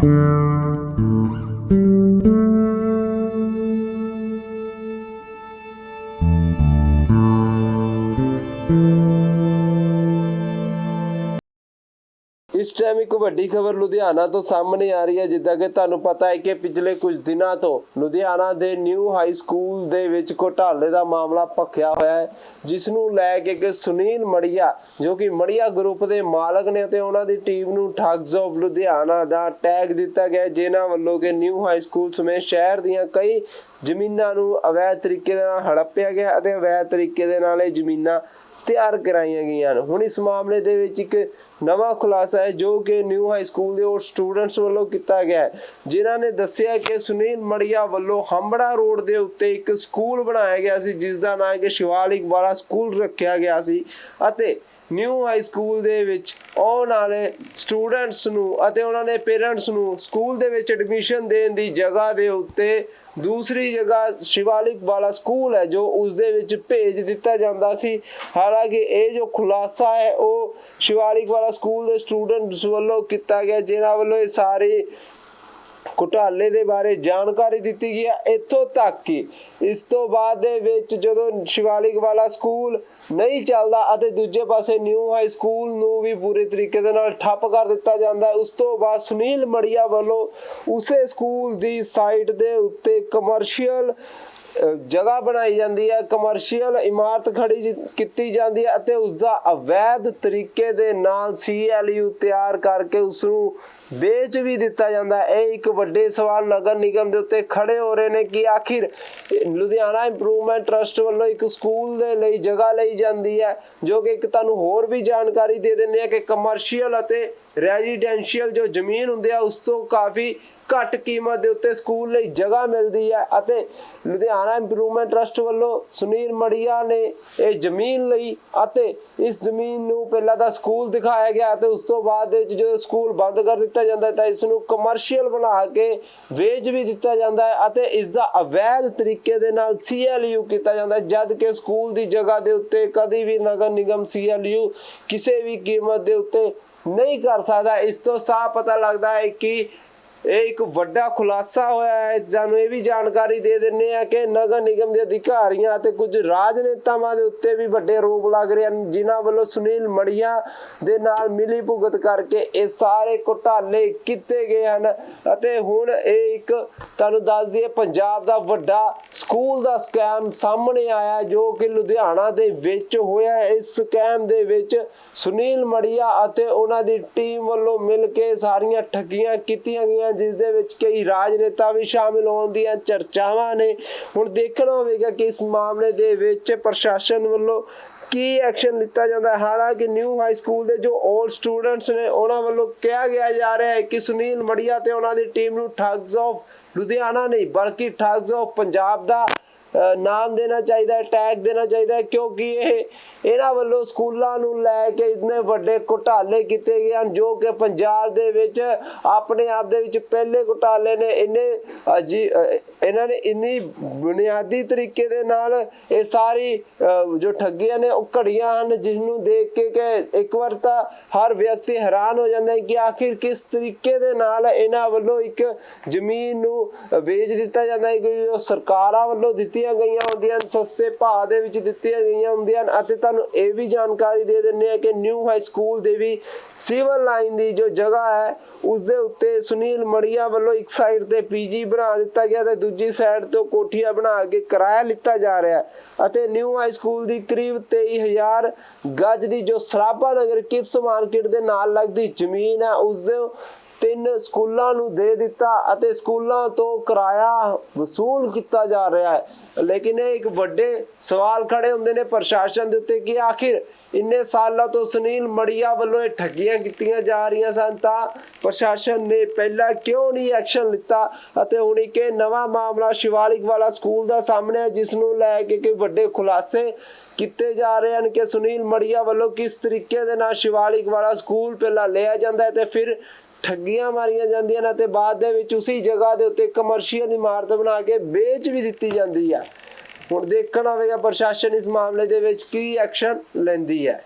thank you. ਇਸ time ਇੱਕ ਵੱਡੀ ਖਬਰ ਲੁਧਿਆਣਾ ਤੋਂ ਸਾਹਮਣੇ ਆ ਰਹੀ ਹੈ ਜਿੱਦਾਂ ਕਿ ਤੁਹਾਨੂੰ ਪਤਾ ਹੈ ਕਿ ਪਿਛਲੇ ਕੁਝ ਦਿਨਾਂ ਤੋਂ ਲੁਧਿਆਣਾ ਦੇ ਨਿਊ ਹਾਈ ਸਕੂਲ ਦੇ ਵਿੱਚ ਘੋਟਾਲੇ ਦਾ ਮਾਮਲਾ ਭਖਿਆ ਹੋਇਆ ਹੈ ਜਿਸ ਨੂੰ ਲੈ ਕੇ ਕਿ ਸੁਨੀਲ ਮੜੀਆ ਜੋ ਕਿ ਮੜੀਆ ਗਰੁੱਪ ਦੇ ਮਾਲਕ ਨੇ ਤੇ ਉਹਨਾਂ ਦੀ ਟੀਮ ਨੂੰ ਠੱਗਸ ਆਫ ਲੁਧਿਆਣਾ ਦਾ ਟੈਗ ਦਿੱਤਾ ਗਿਆ ਹੈ, ਜਿਨ੍ਹਾਂ ਵੱਲੋਂ ਕਿ ਨਿਊ ਹਾਈ ਸਕੂਲ ਸਮੇਤ ਸ਼ਹਿਰ ਦੀਆਂ ਕਈ ਜ਼ਮੀਨਾਂ ਨੂੰ ਅਵੈਧ ਤਰੀਕੇ ਦੇ ਨਾਲ ਹੜੱਪਿਆ ਗਿਆ ਅਤੇ ਅਵੈਧ ਤਰੀਕੇ ਦੇ ਨਾਲ ਇਹ ਜ਼ਮੀਨਾਂ ਤਿਆਰ ਕਰਾਈਆਂ ਗਈਆਂ ਹਨ। ਹੁਣ ਇਸ ਮਾਮਲੇ ਦੇ ਵਿੱਚ ਇੱਕ ਨਵਾਂ ਖੁਲਾਸਾ ਹੈ, ਜੋ ਕਿ ਨਿਊ ਹਾਈ ਸਕੂਲ ਦੇ ਉਹ ਸਟੂਡੈਂਟਸ ਵੱਲੋਂ ਕੀਤਾ ਗਿਆ ਹੈ, ਜਿਨ੍ਹਾਂ ਨੇ ਦੱਸਿਆ ਕਿ ਸੁਨੀਲ ਮੜੀਆ ਵੱਲੋਂ ਹੰਬੜਾ ਰੋਡ ਦੇ ਉੱਤੇ ਇੱਕ ਸਕੂਲ ਬਣਾਇਆ ਗਿਆ ਸੀ, ਜਿਸ ਦਾ ਨਾਮ ਹੈ ਕਿ ਸ਼ਿਵਾਲਿਕ ਵਾਲਾ ਸਕੂਲ ਰੱਖਿਆ ਗਿਆ ਸੀ ਅਤੇ ਨਿਊ ਹਾਈ ਸਕੂਲ ਦੇ ਵਿੱਚ ਆਉਣ ਵਾਲੇ ਸਟੂਡੈਂਟਸ ਨੂੰ ਅਤੇ ਉਹਨਾਂ ਦੇ ਪੇਰੈਂਟਸ ਨੂੰ ਸਕੂਲ ਦੇ ਵਿੱਚ ਐਡਮਿਸ਼ਨ ਦੇਣ ਦੀ ਜਗ੍ਹਾ ਦੇ ਉੱਤੇ ਦੂਸਰੀ ਜਗ੍ਹਾ ਸ਼ਿਵਾਲਿਕ ਵਾਲਾ ਸਕੂਲ ਹੈ ਜੋ ਉਸ ਦੇ ਵਿੱਚ ਭੇਜ ਦਿੱਤਾ ਜਾਂਦਾ ਸੀ। ਹਾਲਾਂਕਿ ਇਹ ਜੋ ਖੁਲਾਸਾ ਹੈ, ਉਹ ਸ਼ਿਵਾਲਿਕ ਵਾਲਾ ਸਕੂਲ ਦੇ ਸਟੂਡੈਂਟਸ ਵੱਲੋਂ ਕੀਤਾ ਗਿਆ, ਜਿਨ੍ਹਾਂ ਵੱਲੋਂ ਇਹ ਸਾਰੇ ਘੁਟਾਲੇ ਦੇ ਬਾਰੇ ਜਾਣਕਾਰੀ ਦਿੱਤੀ ਗਈ ਹੈ ਇੱਥੋਂ ਤੱਕ ਕਿ ਇਸ ਤੋਂ ਬਾਅਦ ਦੇ ਵਿੱਚ ਜਦੋਂ ਸ਼ਿਵਾਲਿਕ ਵਾਲਾ ਸਕੂਲ ਨਹੀਂ ਚੱਲਦਾ ਅਤੇ ਦੂਜੇ ਪਾਸੇ ਨਿਊ ਹਾਈ ਸਕੂਲ ਨੂੰ ਵੀ ਪੂਰੇ ਤਰੀਕੇ ਦੇ ਨਾਲ ਠੱਪ ਕਰ ਦਿੱਤਾ ਜਾਂਦਾ, ਉਸ ਤੋਂ ਬਾਅਦ ਸੁਨੀਲ ਮੜੀਆ ਵੱਲੋਂ ਉਸੇ ਸਕੂਲ ਦੀ ਸਾਈਟ ਦੇ ਉੱਤੇ ਕਮਰਸ਼ੀਅਲ ਜਗ੍ਹਾ ਬਣਾਈ ਜਾਂਦੀ ਹੈ ਕਮਰਸ਼ੀਅਲ ਇਮਾਰਤ ਖੜੀ ਕੀਤੀ ਜਾਂਦੀ ਹੈ ਅਤੇ ਉਸ ਦਾ ਅਵੈਧ ਤਰੀਕੇ ਦੇ ਨਾਲ ਸੀਐਲਯੂ ਤਿਆਰ ਕਰਕੇ ਉਸ ਨੂੰ ਵੇਚ ਵੀ ਦਿੱਤਾ ਜਾਂਦਾ ਇਹ ਇੱਕ ਵੱਡੇ ਸਵਾਲ ਨਗਰ ਨਿਗਮ ਦੇ ਉੱਤੇ ਖੜੇ ਹੋ ਰਹੇ ਨੇ ਕਿ ਆਖਿਰ ਲੁਧਿਆਣਾ ਇੰਪਰੂਵਮੈਂਟ ਟਰਸਟ ਵੱਲੋਂ ਇੱਕ ਸਕੂਲ ਦੇ ਲਈ ਜਗ੍ਹਾ ਲਈ ਜਾਂਦੀ ਹੈ, ਜੋ ਕਿ ਇੱਕ ਤੁਹਾਨੂੰ ਹੋਰ ਵੀ ਜਾਣਕਾਰੀ ਦੇ ਦਿੰਦੇ ਆ ਕਿ ਕਮਰਸ਼ੀਅਲ ਅਤੇ ਰੈਜ਼ੀਡੈਂਸ਼ੀਅਲ ਜੋ ਜ਼ਮੀਨ ਹੁੰਦੀ ਆ, ਉਸ ਤੋਂ ਕਾਫੀ ਘੱਟ ਕੀਮਤ ਦੇ ਉੱਤੇ ਸਕੂਲ ਲਈ ਜਗ੍ਹਾ ਮਿਲਦੀ ਹੈ ਅਤੇ ਲੁਧਿਆਣਾ ਇੰਪਰੂਵਮੈਂਟ ਟਰਸਟ ਵੱਲੋਂ ਸੁਨੀਲ ਮੜੀਆ ਨੇ ਇਹ ਜ਼ਮੀਨ ਲਈ ਅਤੇ ਇਸ ਜ਼ਮੀਨ ਨੂੰ ਪਹਿਲਾਂ ਤਾਂ ਸਕੂਲ ਦਿਖਾਇਆ ਗਿਆ ਤੇ ਉਸ ਤੋਂ ਬਾਅਦ ਵਿੱਚ ਜਦੋਂ ਸਕੂਲ ਬੰਦ ਕਰ ਦਿੱਤਾ ਜਾਂਦਾ ਤਾਂ ਇਸ ਨੂੰ ਕਮਰਸ਼ੀਅਲ ਬਣਾ ਕੇ ਵੇਚ ਵੀ ਦਿੱਤਾ ਜਾਂਦਾ ਹੈ ਅਤੇ ਇਸ ਦਾ ਅਵੈਧ ਤਰੀਕੇ ਦੇ ਨਾਲ ਸੀਐਲਯੂ ਕੀਤਾ ਜਾਂਦਾ ਹੈ, ਜਦ ਕਿ ਸਕੂਲ ਦੀ ਜਗ੍ਹਾ ਦੇ ਉੱਤੇ ਕਦੀ ਵੀ ਨਗਰ ਨਿਗਮ ਸੀਐਲਯੂ ਕਿਸੇ ਵੀ ਕੀਮਤ ਦੇ ਉੱਤੇ ਨਹੀਂ ਕਰ ਸਕਦਾ। ਇਸ ਤੋਂ ਸਾਫ਼ ਪਤਾ ਲੱਗਦਾ ਹੈ ਕਿ ਇਹ ਇੱਕ ਵੱਡਾ ਖੁਲਾਸਾ ਹੋਇਆ ਹੈ। ਤੁਹਾਨੂੰ ਇਹ ਵੀ ਜਾਣਕਾਰੀ ਦੇ ਦਿੰਨੇ ਆ ਕਿ ਨਗਰ ਨਿਗਮ ਦੇ ਅਧਿਕਾਰੀਆਂ ਅਤੇ ਕੁਝ ਰਾਜਨੇਤਾਵਾਂ ਦੇ ਉੱਤੇ ਵੀ ਵੱਡੇ ਆਰੋਪ ਲੱਗ ਰਹੇ ਹਨ, ਜਿਨ੍ਹਾਂ ਵੱਲੋਂ ਸੁਨੀਲ ਮੜੀਆ ਦੇ ਨਾਲ ਮਿਲੀ ਭੁਗਤ ਕਰਕੇ ਇਹ ਸਾਰੇ ਘੁਟਾਲੇ ਕੀਤੇ ਗਏ ਹਨ। ਅਤੇ ਹੁਣ ਇਹ ਇੱਕ ਤੁਹਾਨੂੰ ਦੱਸ ਦਈਏ, ਪੰਜਾਬ ਦਾ ਵੱਡਾ ਸਕੂਲ ਦਾ ਸਕੈਮ ਸਾਹਮਣੇ ਆਇਆ ਜੋ ਕਿ ਲੁਧਿਆਣਾ ਦੇ ਵਿੱਚ ਹੋਇਆ ਇਸ ਸਕੈਮ ਦੇ ਵਿੱਚ ਸੁਨੀਲ ਮੜੀਆ ਅਤੇ ਉਹਨਾਂ ਦੀ ਟੀਮ ਵੱਲੋਂ ਮਿਲ ਕੇ ਸਾਰੀਆਂ ਠੱਗੀਆਂ ਕੀਤੀਆਂ ਗਈਆਂ ਜਿਸ ਦੇ ਵਿੱਚ ਕਈ ਰਾਜਨੇਤਾ ਵੀ ਸ਼ਾਮਿਲ ਹੋਣ ਦੀਆਂ ਚਰਚਾਵਾਂ ਨੇ। ਹੁਣ ਦੇਖਣਾ ਹੋਵੇਗਾ ਕਿ ਇਸ ਮਾਮਲੇ ਦੇ ਵਿੱਚ ਪ੍ਰਸ਼ਾਸਨ ਵੱਲੋਂ ਕੀ ਐਕਸ਼ਨ ਲਿੱਤਾ ਜਾਂਦਾ ਹੈ। ਹਾਲਾਂਕਿ ਨਿਊ ਹਾਈ ਸਕੂਲ ਦੇ ਜੋ 올ਡ ਸਟੂਡੈਂਟਸ ਨੇ, ਉਹਨਾਂ ਵੱਲੋਂ ਕਿਹਾ ਗਿਆ ਜਾ ਰਿਹਾ ਹੈ ਕਿ ਸੁਨੀਲ ਮੜੀਆ ਤੇ ਉਹਨਾਂ ਦੀ ਟੀਮ ਨੂੰ ਠੱਗਸ ਆਫ ਲੁਧਿਆਣਾ ਨਹੀਂ, ਬਲਕਿ ਠੱਗਸ ਆਫ ਪੰਜਾਬ ਦਾ ਨਾਮ ਦੇਣਾ ਚਾਹੀਦਾ ਹੈ ਟੈਗ ਦੇਣਾ ਚਾਹੀਦਾ ਹੈ ਕਿਉਂਕਿ ਇਹ ਇਹਨਾਂ ਵੱਲੋਂ ਸਕੂਲਾਂ ਨੂੰ ਲੈ ਕੇ ਇੰਨੇ ਵੱਡੇ ਘੁਟਾਲੇ ਕੀਤੇ ਗਏ ਹਨ ਜੋ ਕਿ ਪੰਜਾਬ ਦੇ ਵਿੱਚ ਆਪਣੇ ਆਪ ਦੇ ਵਿੱਚ ਪਹਿਲੇ ਘੁਟਾਲੇ ਨੇ ਇੰਨੇ ਅਜੀ ਇਹਨਾਂ ਨੇ ਇੰਨੀ ਬੁਨਿਆਦੀ ਤਰੀਕੇ ਦੇ ਨਾਲ ਇਹ ਸਾਰੀ ਅ, ਜੋ ਠੱਗੀਆਂ ਨੇ ਉਹ ਘੜੀਆਂ ਹਨ ਜਿਸ ਨੂੰ ਦੇਖ ਕੇ ਕਿ ਇੱਕ ਵਾਰ ਤਾਂ ਹਰ ਵਿਅਕਤੀ ਹੈਰਾਨ ਹੋ ਜਾਂਦਾ ਹੈ ਕਿ ਆਖਿਰ ਕਿਸ ਤਰੀਕੇ ਦੇ ਨਾਲ ਇਹਨਾਂ ਵੱਲੋਂ ਇੱਕ ਜ਼ਮੀਨ ਨੂੰ ਵੇਚ ਦਿੱਤਾ ਜਾਂਦਾ ਹੈ ਕਿ ਜੋ ਸਰਕਾਰਾਂ ਵੱਲੋਂ ਦਿੱਤੀ ਦਿੱਤੀਆਂ ਗਈਆਂ ਹੁੰਦੀਆਂ ਹਨ, ਸਸਤੇ ਭਾਅ ਦੇ ਵਿੱਚ ਦਿੱਤੀਆਂ ਗਈਆਂ ਹੁੰਦੀਆਂ ਹਨ ਅਤੇ ਤੁਹਾਨੂੰ ਇਹ ਵੀ ਜਾਣਕਾਰੀ ਦੇ ਦਿੰਦੇ ਆ ਕਿ ਨਿਊ ਹਾਈ ਸਕੂਲ ਦੇ ਵੀ ਸਿਵਲ ਲਾਈਨ ਦੀ ਜੋ ਜਗ੍ਹਾ ਹੈ ਉਸ ਦੇ ਉੱਤੇ ਸੁਨੀਲ ਮੜੀਆ ਵੱਲੋਂ ਇੱਕ ਸਾਈਡ ਤੇ ਪੀਜੀ ਬਣਾ ਦਿੱਤਾ ਗਿਆ ਤੇ ਦੂਜੀ ਸਾਈਡ ਤੋਂ ਕੋਠੀਆਂ ਬਣਾ ਕੇ ਕਿਰਾਇਆ ਲਿੱਤਾ ਜਾ ਰਿਹਾ ਹੈ ਅਤੇ ਨਿਊ ਹਾਈ ਸਕੂਲ ਦੀ ਕਰੀਬ 23000 ਗੱਜ ਦੀ ਜੋ ਸਰਾਭਾ ਨਗਰ ਕਿਪਸ ਮਾਰਕੀਟ ਦੇ ਨਾਲ ਲੱਗਦੀ ਜ਼ਮੀਨ ਹੈ ਉਸ ਦੇ ਤਿੰਨ ਸਕੂਲਾਂ ਨੂੰ ਦੇ ਦਿੱਤਾ ਅਤੇ ਸਕੂਲਾਂ ਤੋਂ ਕਿਰਾਇਆ ਵਸੂਲ ਕੀਤਾ ਜਾ ਰਿਹਾ ਹੈ। ਲੇਕਿਨ ਇਹ ਇੱਕ ਵੱਡੇ ਸਵਾਲ ਖੜੇ ਹੁੰਦੇ ਨੇ ਪ੍ਰਸ਼ਾਸਨ ਦੇ ਉੱਤੇ ਕਿ ਆਖਿਰ ਇੰਨੇ ਸਾਲਾਂ ਤੋਂ ਸੁਨੀਲ ਮੜੀਆ ਵੱਲੋਂ ਇਹ ਠੱਗੀਆਂ ਕੀਤੀਆਂ ਜਾ ਰਹੀਆਂ ਸਨ ਤਾਂ ਪ੍ਰਸ਼ਾਸਨ ਨੇ ਪਹਿਲਾਂ ਕਿਉਂ ਨਹੀਂ ਐਕਸ਼ਨ ਲਿੱਤਾ ਅਤੇ ਹੁਣ ਇੱਕ ਇਹ ਨਵਾਂ ਮਾਮਲਾ ਸ਼ਿਵਾਲਿਕ ਵਾਲਾ ਸਕੂਲ ਦਾ ਸਾਹਮਣੇ ਹੈ, ਜਿਸ ਨੂੰ ਲੈ ਕੇ ਕਿ ਵੱਡੇ ਖੁਲਾਸੇ ਕੀਤੇ ਜਾ ਰਹੇ ਹਨ ਕਿ ਸੁਨੀਲ ਮੜੀਆ ਵੱਲੋਂ ਕਿਸ ਤਰੀਕੇ ਦੇ ਨਾਲ ਸ਼ਿਵਾਲਿਕ ਵਾਲਾ ਸਕੂਲ ਪਹਿਲਾਂ ਲਿਆ ਜਾਂਦਾ ਹੈ ਤੇ ਫਿਰ ਠੱਗੀਆਂ ਮਾਰੀਆਂ ਜਾਂਦੀਆਂ ਨੇ ਤੇ ਬਾਅਦ ਦੇ ਵਿੱਚ ਉਸੇ ਜਗ੍ਹਾ ਦੇ ਉੱਤੇ ਕਮਰਸ਼ੀਅਲ ਇਮਾਰਤ ਬਣਾ ਕੇ ਵੇਚ ਵੀ ਦਿੱਤੀ ਜਾਂਦੀ ਹੈ ਹੁਣ ਦੇਖਣਾ ਹੋਵੇਗਾ ਪ੍ਰਸ਼ਾਸਨ ਇਸ ਮਾਮਲੇ ਦੇ ਵਿੱਚ ਕੀ ਐਕਸ਼ਨ ਲੈਂਦੀ ਹੈ।